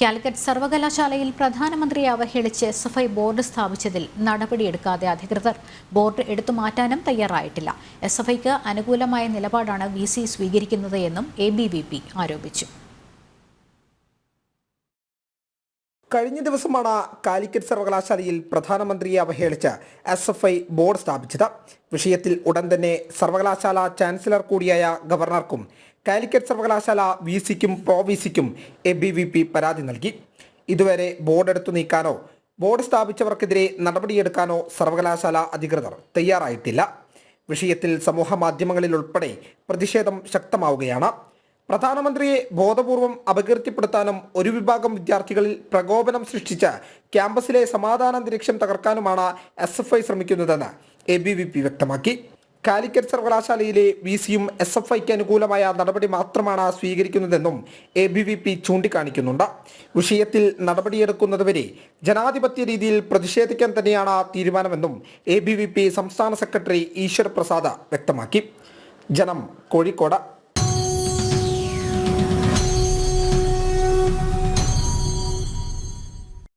കാലിക്കറ്റ് സർവകലാശാലയിൽ പ്രധാനമന്ത്രിയെ അവഹേളിച്ച് എസ് എഫ് ഐ ബോർഡ് സ്ഥാപിച്ചതിൽ നടപടിയെടുക്കാതെ അധികൃതർ ബോർഡ് എടുത്തു മാറ്റാനും തയ്യാറായിട്ടില്ല. എസ് എഫ് ഐക്ക് അനുകൂലമായ നിലപാടാണ് വി സി സ്വീകരിക്കുന്നത് എന്നും എ ബി വി പി ആരോപിച്ചു. കഴിഞ്ഞ ദിവസമാണ് കാലിക്കറ്റ് സർവകലാശാലയിൽ പ്രധാനമന്ത്രിയെ അവഹേളിച്ച് എസ് എഫ് ഐ ബോർഡ് സ്ഥാപിച്ചത്. വിഷയത്തിൽ ഉടൻ തന്നെ സർവകലാശാല ചാൻസലർ കൂടിയായ ഗവർണർക്കും കാലിക്കറ്റ് സർവകലാശാല വി സിക്കും പ്രോ വി സിക്കും എ ബി വി പി പരാതി നൽകി. ഇതുവരെ ബോർഡ് എടുത്തു നീക്കാനോ ബോർഡ് സ്ഥാപിച്ചവർക്കെതിരെ നടപടിയെടുക്കാനോ സർവകലാശാല അധികൃതർ തയ്യാറായിട്ടില്ല. വിഷയത്തിൽ സമൂഹ മാധ്യമങ്ങളിൽ ഉൾപ്പെടെ പ്രതിഷേധം ശക്തമാവുകയാണ്. പ്രധാനമന്ത്രിയെ ബോധപൂർവം അപകീർത്തിപ്പെടുത്താനും ഒരു വിഭാഗം വിദ്യാർത്ഥികളിൽ പ്രകോപനം സൃഷ്ടിച്ച ക്യാമ്പസിലെ സമാധാനാന്തരീക്ഷം തകർക്കാനുമാണ് എസ് എഫ് ഐ ശ്രമിക്കുന്നതെന്ന് എ ബി വി പി വ്യക്തമാക്കി. കാലിക്കറ്റ് സർവകലാശാലയിലെ വി സിയും എസ് എഫ് ഐക്ക് അനുകൂലമായ നടപടി മാത്രമാണ് സ്വീകരിക്കുന്നതെന്നും എ ബി വി പി ചൂണ്ടിക്കാണിക്കുന്നുണ്ട്. വിഷയത്തിൽ നടപടിയെടുക്കുന്നതുവരെ ജനാധിപത്യ രീതിയിൽ പ്രതിഷേധിക്കാൻ തന്നെയാണ് തീരുമാനമെന്നും എ ബി വി പി സംസ്ഥാന സെക്രട്ടറി ഈശ്വർ പ്രസാദ് വ്യക്തമാക്കി. ജനം കോഴിക്കോട്.